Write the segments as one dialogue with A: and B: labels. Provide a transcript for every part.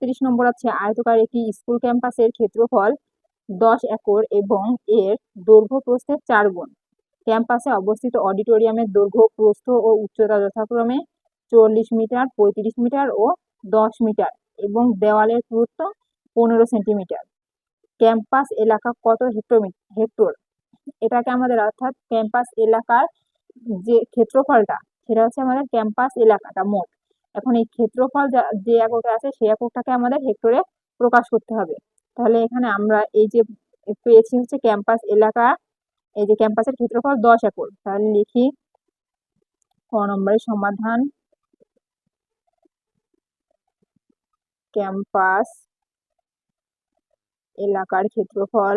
A: তেত্রিশ নম্বর আছে, আয়তকার একটি স্কুল ক্যাম্পাসের ক্ষেত্রফল দশ একর এবং এর দৈর্ঘ্য প্রস্থের চার গুণ। ক্যাম্পাসে অবস্থিত অডিটোরিয়ামের দৈর্ঘ্য, প্রস্থ ও উচ্চতা যথাক্রমে চল্লিশ মিটার, পঁয়ত্রিশ মিটার ও দশ মিটার এবং দেওয়ালের পুরুত্ব পনেরো সেন্টিমিটার। ক্যাম্পাস এলাকা কত হেক্টর হেক্টর? এটাকে আমাদের অর্থাৎ ক্যাম্পাস এলাকার যে ক্ষেত্রফলটা, সেটা হচ্ছে আমাদের ক্যাম্পাস এলাকাটা মোট। এখন এই ক্ষেত্রফল যে এককে আছে সেই এককটাকে আমাদের হেক্টরে প্রকাশ করতে হবে। তাহলে এখানে আমরা এই যে পেয়েছি হচ্ছে ক্যাম্পাস এলাকা, এই যে ক্যাম্পাসের ক্ষেত্রফল দশ একর। তাহলে লিখি ক নম্বরের সমাধান। ক্যাম্পাস এলাকার ক্ষেত্রফল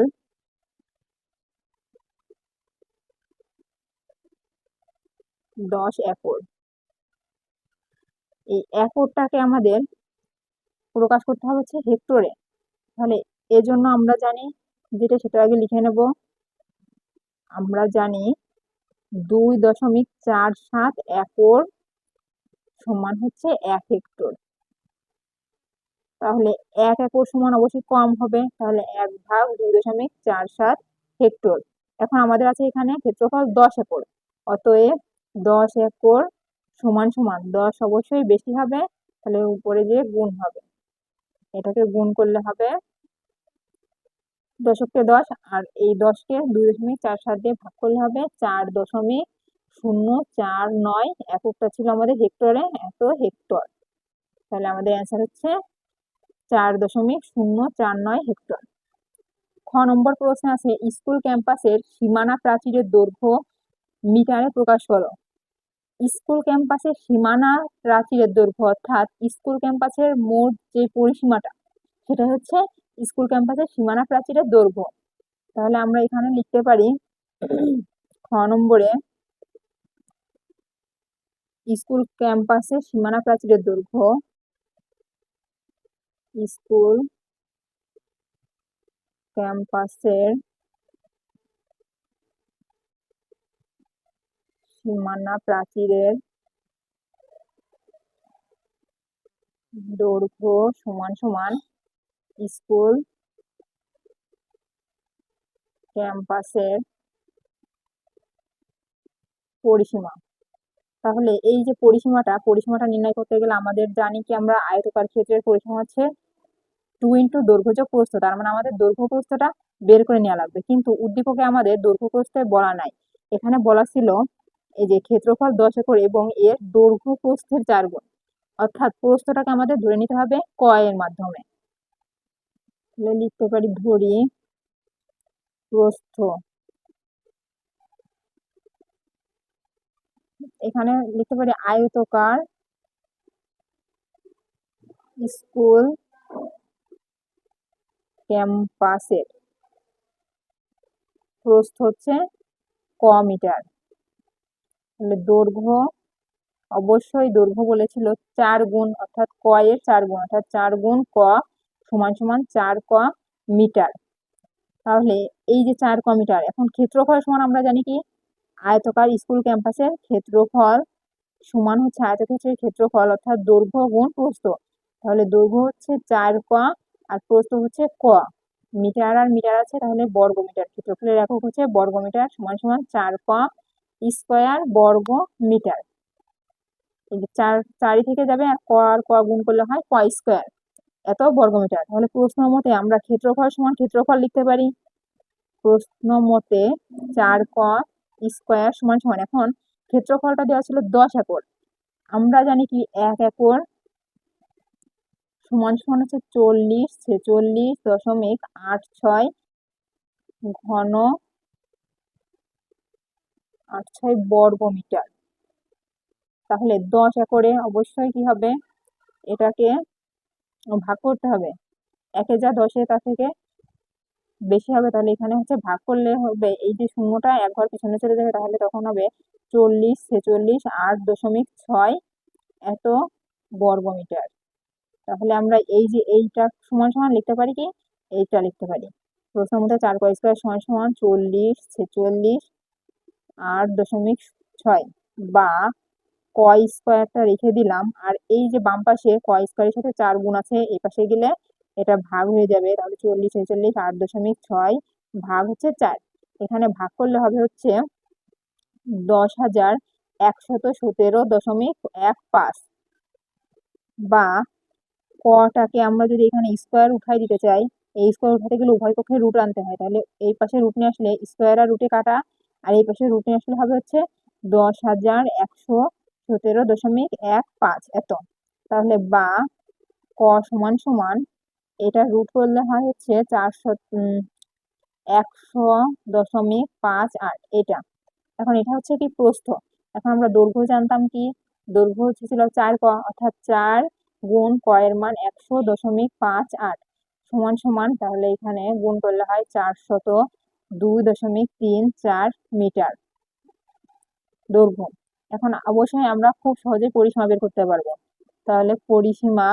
A: দশ একর। এই একরটাকে আমাদের প্রকাশ করতে হবে হচ্ছে হেক্টরে তাহলে এজন্য আমরা জানি, যেটা সেটা আগে লিখে নেব। আমরা জানি দুই দশমিক চার সাত একর সমান হচ্ছে এক হেক্টর তাহলে এক একর সমান অবশ্যই কম হবে। তাহলে এক ভাগ দুই দশমিক চার সাত হেক্টর এখন আমাদের আছে এখানে ক্ষেত্রফল দশ একর। অতএব দশ একর সমান সমান দশ অবশ্যই বেশি হবে, তাহলে উপরে যে গুণ হবে। এটাকে গুণ করলে হবে দশককে দশ, আর এই দশকে দুই দশমিক চার সাত দিয়ে ভাগ করলে হবে চার দশমিক শূন্য চার নয়, এককটা ছিল আমাদের হেক্টরে, এত হেক্টর। তাহলে আমাদের অ্যান্সার হচ্ছে চার দশমিক শূন্য চার নয় হেক্টর। খ নম্বর প্রশ্ন আছে, স্কুল ক্যাম্পাসের সীমানা প্রাচীরের দৈর্ঘ্য মিটারে প্রকাশ করো। স্কুল ক্যাম্পাসের সীমানা প্রাচীরের দৈর্ঘ্য অর্থাৎ স্কুল ক্যাম্পাসের মোট যে পরিসীমাটা, সেটা হচ্ছে স্কুল ক্যাম্পাসের সীমানা প্রাচীরের দৈর্ঘ্য। তাহলে আমরা এখানে লিখতে পারি খ নম্বরে, স্কুল ক্যাম্পাসের সীমানা প্রাচীরের দৈর্ঘ্য, স্কুল ক্যাম্পাসের সীমানা প্রাচীরের দৈর্ঘ্য সমান সমান স্কুল ক্যাম্পাসের পরিসীমা। তাহলে এই যে পরিসীমাটা পরিসীমাটা নির্ণয় করতে গেলে আমাদের জানি কি আমরা আয়তকার ক্ষেত্রের পরিসীমা হচ্ছে টু ইন্টু দৈর্ঘ্য প্রস্থ, তার মানে আমাদের দৈর্ঘ্য প্রস্থটা বের করে নেওয়া লাগবে। কিন্তু উদ্দীপকে আমাদের দৈর্ঘ্য প্রস্থে বলা নাই। এখানে বলা ছিল এই যে ক্ষেত্রফল দশ একর এবং এর দৈর্ঘ্য প্রস্থের চার গুণ। অর্থাৎ প্রস্থটাকে আমাদের ধরে নিতে হবে ক এর মাধ্যমে। লিখতে পারি ধরি প্রস্থ। এখানে লিখতে পারি আয়তকার স্কুল ক্যাম্পাসের। প্রস্থ হচ্ছে ক মিটার। দৈর্ঘ্য অবশ্যই দৈর্ঘ্য বলেছিল চার গুণ, অর্থাৎ ক এর চার গুণ, অর্থাৎ চার গুণ ক সমান সমান চার ক মিটার। তাহলে এই যে চার ক মিটার, এখন ক্ষেত্রফল সমান আমরা জানি কি? আয়তকার স্কুল ক্যাম্পাসের ক্ষেত্রফল সমান হচ্ছে আয়তক্ষেত্রের ক্ষেত্রফল, অর্থাৎ দৈর্ঘ্য গুণ প্রস্থ। তাহলে দৈর্ঘ্য হচ্ছে চার ক আর প্রস্থ হচ্ছে ক। মিটার আর মিটার আছে, তাহলে বর্গ মিটার ক্ষেত্রফলের একক হচ্ছে বর্গ মিটার সমান সমান চার ক স্কোয়ার বর্গ মিটার। চার, চারি থেকে যাবে আর ক আর ক গুণ করলে হয় ক স্কোয়ার। এত বর্গমিটার তাহলে প্রশ্ন মতে আমরা ক্ষেত্রফল সমান ক্ষেত্রফল লিখতে পারি। প্রশ্ন মতে চার ক স্কোয়ার সমান সমান। এখন ক্ষেত্রফলটা দেওয়া ছিল দশ একর। আমরা জানি কি এক একর সমান সমান হচ্ছে চল্লিশ, ছেচল্লিশ দশমিক আট ছয় ঘন আট ছয় বর্গ মিটার তাহলে দশ একরে অবশ্যই কি হবে? এটাকে ভাগ করতে হবে। একে যা দশে তার থেকে বেশি হবে, তাহলে এখানে হচ্ছে ভাগ করলে হবে। এই যে শূন্যটা এক ঘর পিছনে চলে যাবে, তাহলে তখন হবে চল্লিশ ছেচল্লিশ আট দশমিক ছয় এত বর্গ মিটার তাহলে আমরা এই যে এইটা সমান সমান লিখতে পারি কি? এইটা লিখতে পারি। মধ্যে চার কয় স্কোয়ার সমান সমান চল্লিশ ছেচল্লিশ আট দশমিক ছয় বা ক স্কোয়ারটা রেখে দিলাম। আর এই যে বাম পাশে ক স্কোয়ারের সাথে চার গুণ আছে, এই পাশে গেলে এটা ভাগ হয়ে যাবে, তাহলে চল্লিশ ছেচল্লিশ আট দশমিক ছয় ভাগ হচ্ছে চার। এখানে ভাগ করলে হবে হচ্ছে দশ হাজার একশত সতেরো দশমিক এক পাঁচ বা কটাকে আমরা যদি এখানে স্কোয়ার উঠাই দিতে চাই, এই স্কোয়ার উঠাতে গেলে উভয় পক্ষে রুট আনতে হয়। তাহলে এই পাশে রুট নিয়ে আসলে স্কোয়ার আর রুটে কাটা আর এই পাশে রুট নিয়ে আসলে হবে হচ্ছে দশ হাজার একশো সতেরো দশমিক এক পাঁচ এত। তাহলে বা ক সমান সমান এটা রুট করলে হয় হচ্ছে চারশো একশো দশমিক পাঁচ আট এটা। এখন এটা হচ্ছে কি প্রস্থ। এখন আমরা দৈর্ঘ্য জানতাম কি? দৈর্ঘ্য হচ্ছে ছিল চার ক, অর্থাৎ চার গুণ ক এর মান একশো দশমিক পাঁচ আট। সমান সমান তাহলে এখানে গুণ করলে হয় চারশত দুই দশমিক তিন চার মিটার দৈর্ঘ্য। এখন অবশ্যই আমরা খুব সহজে পরিসীমা বের করতে পারব। তাহলে পরিসীমা,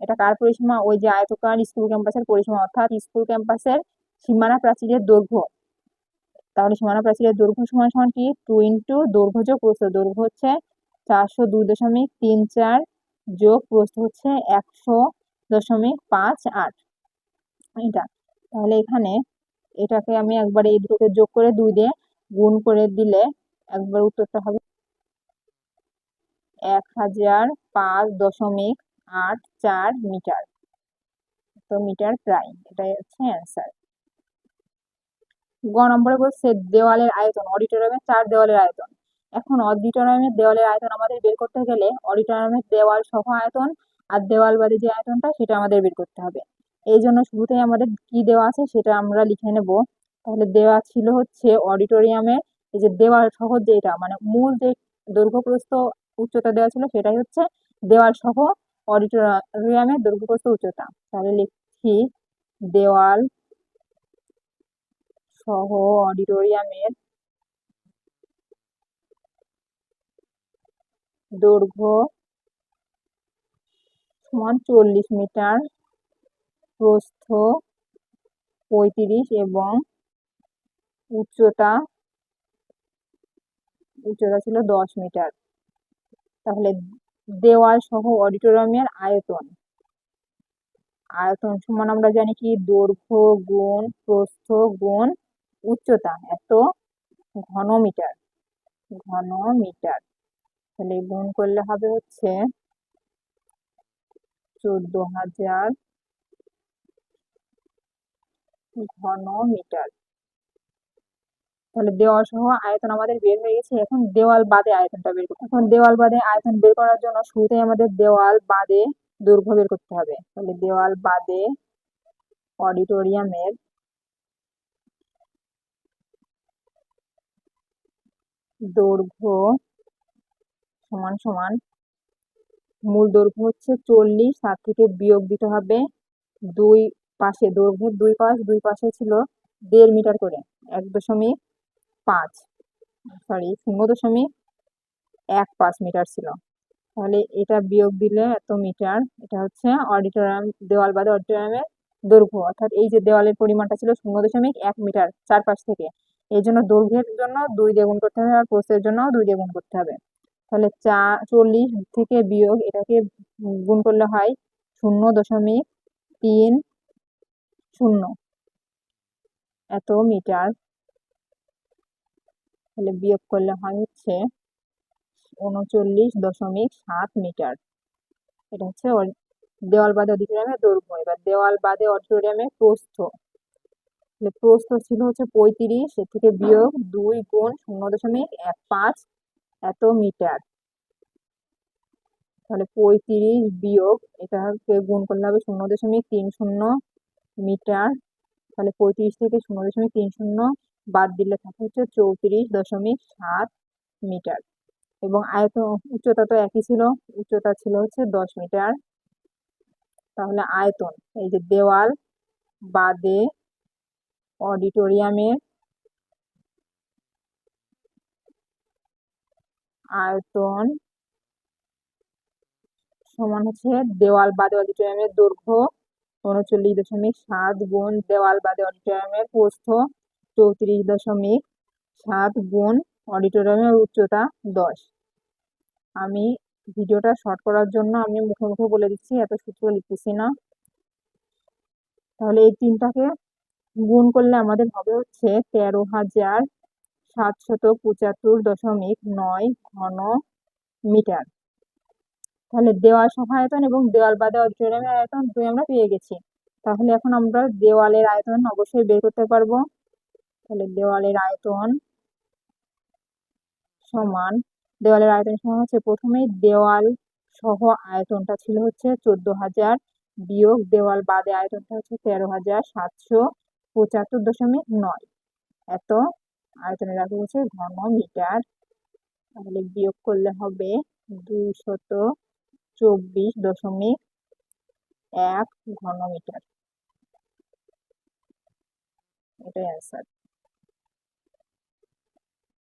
A: এটা কার পরিসীমা? ওই যে আয়তকার স্কুল ক্যাম্পাসের পরিসীমা, অর্থাৎ স্কুল ক্যাম্পাসের সীমানা প্রাচীরের দৈর্ঘ্য। তাহলে সীমানা প্রাচীরের দৈর্ঘ্য সমান সমান কি? টু ইন্টু দৈর্ঘ্য যোগ প্রস্থ। দৈর্ঘ্য হচ্ছে চারশো দুই দশমিক তিন চার যোগ প্রস্থ হচ্ছে একশো দশমিক পাঁচ আট। এটা তাহলে এখানে এটাকে আমি একবার এই দুটোকে যোগ করে দুই দিয়ে গুণ করে দিলে একবার উত্তরটা হবে এক হাজার পাঁচ দশমিক আট চার মিটার। তো মিটার প্রায় এটাই হচ্ছে অ্যান্সার গ নম্বরে বলছে দেওয়ালের আয়তন অডিটোরিয়ামের চার দেওয়ালের আয়তন। এখন অডিটোরিয়ামের দেওয়ালের আয়তন আমাদের বের করতে গেলে অডিটোরিয়ামের দেওয়াল সহ আয়তন আর দেওয়াল বাদে যে আয়তনটা সেটা আমাদের বের করতে হবে। এই জন্য শুরুতেই আমাদের কি দেওয়া আছে সেটা আমরা লিখে নেব। তাহলে দেওয়া ছিল হচ্ছে অডিটোরিয়ামের এই যে দেওয়াল সহ যেটা মানে মূল যে দৈর্ঘ্যপ্রস্থ উচ্চতা দেওয়া ছিল সেটাই হচ্ছে দেওয়াল সহ অডিটোরিয়ামের দৈর্ঘ্যপ্রস্থ উচ্চতা। তাহলে লিখছি দেওয়াল সহ অডিটোরিয়ামের দৈর্ঘ্য সমান চল্লিশ মিটার প্রস্থ পঁয়ত্রিশ এবং উচ্চতা উচ্চতা ছিল দশ মিটার। তাহলে দেওয়াল সহ অডিটোরিয়ামের আয়তন। আয়তন সমান আমরা জানি কি? দৈর্ঘ্য গুণ প্রস্থ গুণ উচ্চতা। এত ঘন মিটার। ঘন মিটার। তাহলে গুণ করলে হবে হচ্ছে চোদ্দ হাজার ঘন মিটার তাহলে দেওয়াল সহ আয়তন আমাদের বের হয়ে গেছে। এখন দেওয়াল বাদে আয়তনটা বের করতে এখন দেওয়াল বাদে আয়তন বের করার জন্য শুরুতে আমাদের দেওয়াল বাদে দৈর্ঘ্য বের করতে হবে। তাহলে দেওয়াল বাদে অডিটোরিয়ামের দৈর্ঘ্য সমান সমান মূল দৈর্ঘ্য হচ্ছে চল্লিশ, তার থেকে বিয়োগ দিতে হবে দুই পাশে দৈর্ঘ্যের দুই পাশ, দুই পাশে ছিল দেড় মিটার করে, এক দশমিক পাঁচ সরি শূন্য দশমিক এক পাঁচ মিটার ছিল। তাহলে এটা বিয়োগ দিলে এত মিটার, এটা হচ্ছে অডিটোরিয়াম দেওয়াল বাদে অডিটোরিয়ামের দৈর্ঘ্য। অর্থাৎ এই যে দেওয়ালের পরিমাণটা ছিল শূন্য দশমিক এক মিটার চারপাশ থেকে। এই জন্য দৈর্ঘ্যের জন্য দুই দিয়ে করতে হবে আর প্রস্থের জন্য দুই দিয়ে করতে হবে। তাহলে চা, চল্লিশ থেকে বিয়োগ এটাকে গুণ করলে হয় শূন্য দশমিক তিন শূন্য। এত মিটার। তাহলে বিয়োগ করলে হয় হচ্ছে উনচল্লিশ দশমিক সাত মিটার। এটা হচ্ছে দেওয়াল বাদে অডিটোরিয়ামের দৈর্ঘ্য। এবার দেওয়াল বাদে অডিটোরিয়ামের প্রস্থ। প্রস্থ ছিল হচ্ছে পঁয়ত্রিশ, এর থেকে বিয়োগ দুই গুণ শূন্য দশমিক এক পাঁচ। এত মিটার। তাহলে পঁয়ত্রিশ বিয়োগ, এটাকে গুণ করলে হবে শূন্য দশমিক তিন শূন্য। মিটার, তাহলে পঁয়ত্রিশ থেকে শূন্য দশমিক তিন শূন্য বাদ দিলে থাকে হচ্ছে চৌত্রিশ দশমিক সাত মিটার। এবং আয়ত উচ্চতা তো একই ছিল, উচ্চতা ছিল হচ্ছে দশ মিটার। তাহলে আয়তন, এই যে দেওয়াল, বাদে অডিটোরিয়ামের আয়তন সমান হচ্ছে দেওয়াল, বাদে, অডিটোরিয়ামের দৈর্ঘ্য উনচল্লিশ দশমিক সাত গুণ দেওয়াল বাদে অডিটোরিয়ামের প্রস্থ চৌত্রিশ দশমিক সাত গুণ অডিটোরিয়ামের উচ্চতা দশ। আমি ভিডিওটা শর্ট করার জন্য আমি মুখে মুখে বলে দিচ্ছি, এত সূত্র লিখতেছি না। তাহলে এই তিনটাকে গুণ করলে আমাদের হবে হচ্ছে তেরো হাজার সাতশত পঁচাত্তর দশমিক নয় ঘন মিটার। তাহলে দেওয়াল সহায়তন এবং দেওয়াল বাদে অডিটোরিয়ামের আয়তন দুই আমরা পেয়ে গেছি। তাহলে এখন আমরা দেওয়ালের আয়তন অবশ্যই বের করতে পারব। তাহলে দেওয়ালের আয়তন সমান, দেওয়ালের আয়তন সমান হচ্ছে প্রথমেই দেওয়াল সহ আয়তনটা ছিল হচ্ছে চোদ্দ হাজার বিয়োগ দেওয়াল বাদে আয়তনটা হচ্ছে তেরো হাজার সাতশো পঁচাত্তর দশমিক নয়। এত আয়তনের রাখি হচ্ছে ঘন মিটার তাহলে বিয়োগ করলে হবে দুইশত চব্বিশ দশমিক এক ঘনমিটার। এটাই অ্যান্সার